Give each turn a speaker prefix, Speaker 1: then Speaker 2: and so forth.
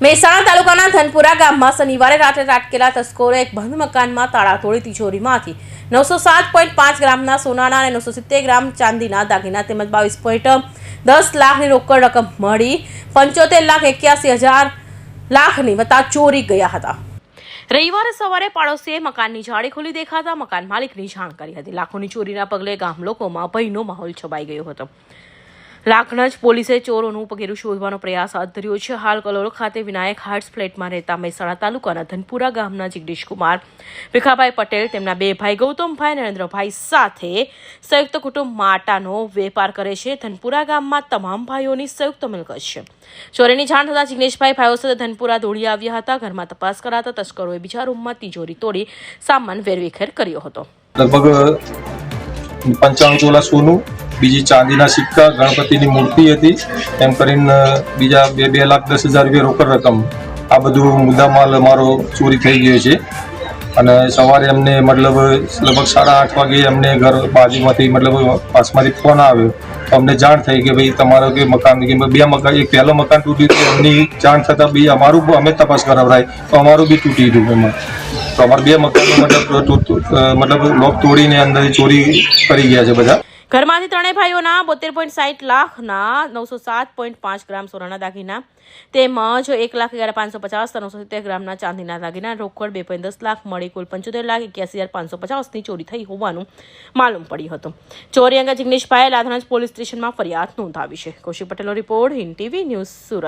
Speaker 1: મહેસાણા તાલુકાના ધનપુરા ગામમાં શનિવારે રાત્રે રાટકેલા તસ્કરોએ એક બંધ મકાનમાં તાળા તોડી તિજોરીમાંથી નવસો સાત પોઈન્ટ પાંચ ગ્રામના સોનાના અને નવસો સિત્તેર ગ્રામ ચાંદીના દાગીના તેમજ બાવીસ પોઈન્ટ દસ લાખની રોકડ રકમ મળી પંચોતેર લાખ એક્યાસી હજાર લાખની વત્તા ચોરી ગયા હતા. રવિવારે સવારે પાડોશીએ મકાનની જાળી ખોલી દેખાતા મકાન માલિકની જાણ કરી હતી. લાખોની ચોરીના પગલે ગામ લોકોમાં ભયનો માહોલ છવાઈ ગયો હતો. લાખણજ પોલીસે ચોરોનું પગેરું શોધવાનો પ્રયાસ હાથ ધર્યો છે. હાલ કલોલ ખાતે વિનાયક હાર્ટ્સ ફ્લેટમાં રહેતા મહેસાણા તાલુકાના ધનપુરા ગામના જગદીશકુમાર ભીખાભાઈ પટેલ, તેમના બે ભાઈ ગૌતમભાઈ, નરેન્દ્રભાઈ સાથે સંયુક્ત કુટુંબ માટાનો વેપાર કરે છે. ધનપુરા ગામમાં તમામ ભાઈઓની સંયુક્ત મિલકત છે. ચોરીની જાણ થતાં જિગ્નેશભાઈ ભાઈઓ સાથે ધનપુરા દોડી આવ્યા હતા. ઘરમાં તપાસ કરાતા તસ્કરોએ બીજા રૂમમાં તિજોરી તોડી સામાન વેરવિખેર કર્યો હતો.
Speaker 2: લગભગ પંચાણું તોલા સોનું બીજી ચાંદીના સિક્કા, ગણપતિની મૂર્તિ હતી. એમ કરીને બીજા બે બે લાખ દસ હજાર રૂપિયા રોકડ રકમ. આ બધું મુદ્દામાલ અમારો ચોરી થઈ ગયો છે. અને સવારે અમને મતલબ લગભગ સાડા આઠ વાગે અમને ઘર બાજુમાંથી મતલબ પાસમાંથી ફોન આવ્યો. તો અમને જાણ થઈ કે ભાઈ તમારો કે મકાન કે બે મકાન, એક પહેલો મકાન તૂટ્યું હતું એમની જાણ થતાં બી અમારું અમે તપાસ કરાવરાય. તો અમારું બી તૂટી ગયું એમાં. તો અમારા બે મકાનો મતલબ મતલબ લોક તોડીને અંદર ચોરી કરી ગયા છે બધા.
Speaker 1: ઘરમાંથી ત્રણેય ભાઈઓના બોતેર પોઈન્ટ સાઠ લાખના નવસો સાત પોઈન્ટ પાંચ ગ્રામ સોનાના દાગીના તેમજ એક લાખ અગિયાર પાંચસો પચાસ નવસો સિત્તેર ગ્રામના ચાંદીના દાગીના, રોકડ બે પોઈન્ટ દસ લાખ, મળી કુલ પંચોતેર લાખ એક્યાસી હજાર પાંચસો પચાસની ચોરી થઈ હોવાનું માલુમ પડ્યું હતું. ચોરી અંગે જિગ્નેશભાઈએ લાધણજ પોલીસ સ્ટેશનમાં ફરિયાદ નોંધાવી છે. કૌશિક પટેલનો report Hind TV news Surat.